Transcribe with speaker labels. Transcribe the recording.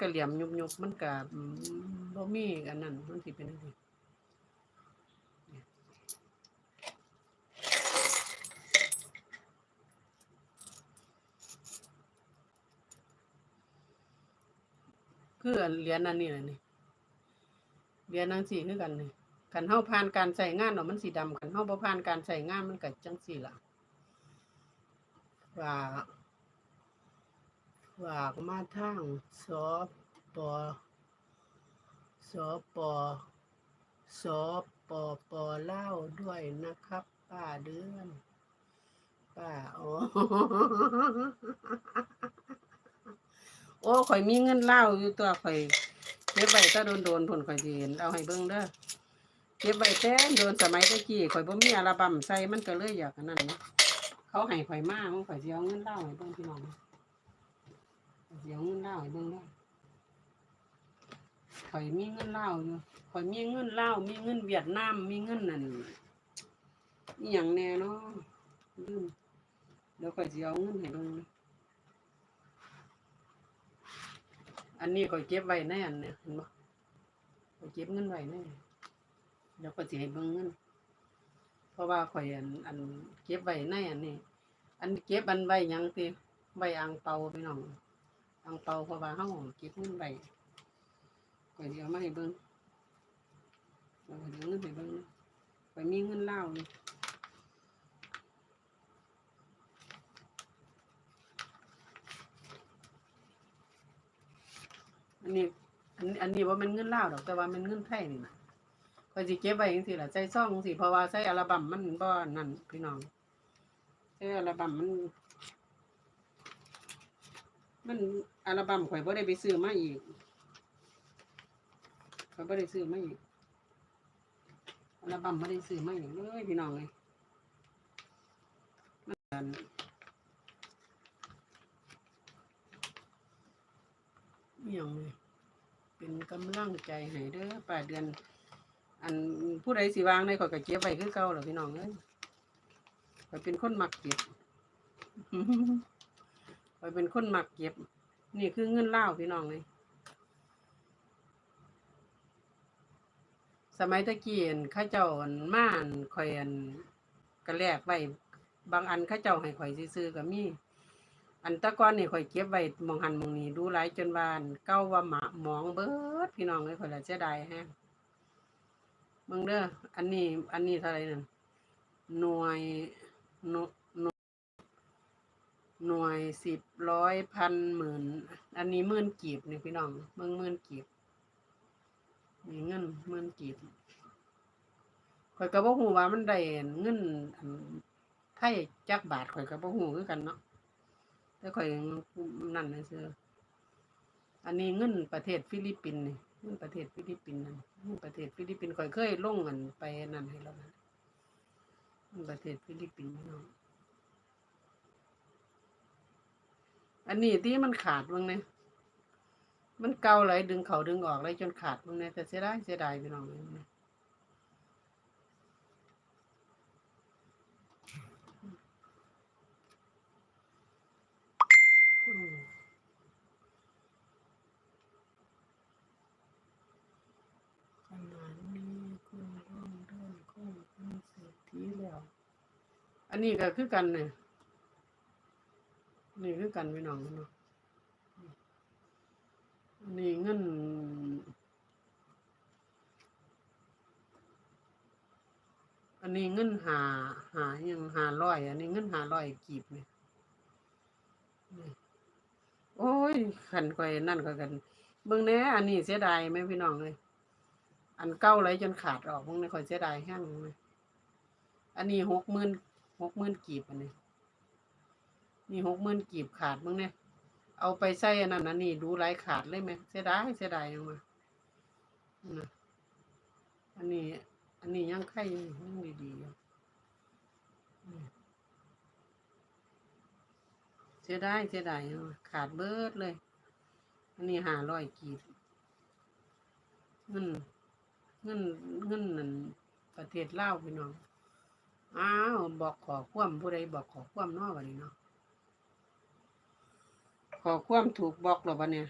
Speaker 1: กระเหลี่ยมยุบยุบมันกะบ่มีอันนั้นมันสิเป็นจังซี่คือเหรียญอันนี้แหละนี่เหรียญจังซี่คือกันนี่คันเฮาผ่านการใช้งานเนาะมันสีดำคันเฮาบ่ผ่านการใช้งานมันก็จังซี่ล่ะว่า ฝากมาทางสปสปสปปเล่าด้วยนะครับ ป้าเดือนป้าโอ๋อโอ้ข่อยมีเงินเล่าอยู่ตัวข่อยเก็บไว้ถ้าโดนโดนผลข่อยเห็นเอาให้เบิ่งเด้อเก็บไว้แต่โดนสมัยตะกี้ข่อยบ่มีอัลบั้มใส่มันก็เลยอยากอันนั้นเนะเขาให้ข่อยมากข่อยสิเอาเงินเล่าให้เบิ่งพี่น้อง ข่อยสิเอาเงินเล่าให้เบิ่งเด้อข่อยมีเงินเล่าอยู่ข่อยมีเงินเล่าวมีเงินเวียดนามมีเงินนั่นอีหยังแน่เนาะลืมเดี๋ยวข่อยสิเอาเงินให้เบิ่งนะอันนี้ข่อยเก็บไว้ในอันเนี่ยเห็นบ่ข่อยเก็บเงินไว้ในเดี๋ยวข่อยสิให้เบิ่งเงิน เพราะว่าข่อยอันอันเก็บไว้ในอันนี้ อันเก็บอันไว้หยังติไว้อ่างเปาพี่น้อง อ่างเปาเพราะว่าเฮาเก็บเงินไว้ข่อยสิเอามาให้เบิ่งข่อยสิเอาเงินให้เบิ่งนะข่อยมีเงินเล่าวนี่อันนี้อันอันนี้ว่ามันเงินเล่าวดอกแต่ว่ามันเงินไทยนี่นะข้อยสิเก็บไว้จังซี่ล่ะใส่ซองจังซี่เพราะว่าใส่อัลบั้มมันบ่นั่นพี่น้องใส่อัลบั้มมัน มันอัลบั้มข่อยบ่ได้ไปซื้อมาอีกข่อยบ่ได้ซื้อมาอีกอัลบั้มบ่ได้ซื้อมาอีกเลยพี่น้องเอ้ยมันอันอิหยังเลยเป็นกำลังใจให้เด้อป้าเดือน อันผู้ใดสิวางในข่อยก็เก็บไว้คือเก่าแหละพี่น้องเอ้ยข่อยเป็นคนมักเก็บข่ อยเป็นคนมักเก็บ นี่คือเงินเล่าพี่น้องเลยสมัยตะกี้อั่นข้าเจ้าอั่นม่านข่อยอันก็แลกไว้บางอันข้าเจ้าให้ข่อยซื้อๆก็มีอันตะก้อนนี่ข่อยเก็บไว้มองหันมองนี้ดูหลายจนวานเก้าว่าหมาหมองเบิดพี่น้องเลยข่อยละเสียดายแฮะมึงเด้ออันนี้ อันนี้เท่าไรนั่นหน่วยหน่วย หน่วยสิบร้อยพันหมื่น อันนี้หมื่นกีบนี่พี่น้องเบิ่งหมื่นกีบนี่เงินหมื่นกีบข่อยก็บ่ฮู้ว่ามันได้เงินอันไทยจักบาทข่อยก็บ่ฮู้คือกันเนาะแต่ข่อยนั่นน่ะซื่ออันนี้เงินประเทศฟิลิปปินส์นี่เงินประเทศฟิลิปปินส์นั่นเงินประเทศฟิลิปปินส์ข่อยเคยลงเงินไปนั่นให้แล้วนะเงินประเทศฟิลิปปินส์พี่น้อง อันนี้ที่มันขาดบ้างเนี่ยมันเก่าเลยดึงเขาดึงออกเลยจนขาดบ้างเนี่ยแต่เสียดายเสียดายพี่น้องเลยเนี่ยอืมขนาดนี้คุณเริ่มเริ่มคงเป็นเศรษฐีแล้วอันนี้ก็คือกันเนี่ย นี่คือกันพี่น้องเนาะนนี้เงินอันนี้เงินหาหายังหาร้อยอันนี้เงินหาร้อยกีบเนี่ยโอ้ยขันก่อยนั่นก็กันเบิ่งแหน่อันนี้เสียดายไหมพี่น้องเลยอันเก้าไรจนขาดออกเบิ่งในข่อยเสียดายแห้งเลยอันนี้หกหมื่นหกหมื่นกีบอันนี้ นี่หกหมื่นกีบขาดมึงเนี่ย เอาไปใส่อันนั้นอันนี้ดูไรขาดเลยไหมเสียดายเสียดายยังมานะอันนี้ อันนี้ยังไข่ยู่ยังดีๆอยู่เสียดายเสียดายยังว่าขาดเบิดเลย อันนี้หาร้อยกีบเงินเงินเงินนั่นประเทศลาพี่น้องอ้าวบอกขอความผู้ใดบอกขอความเนอวันนี้เนาะ ขอความถูกบอกหรอวะเนี่ย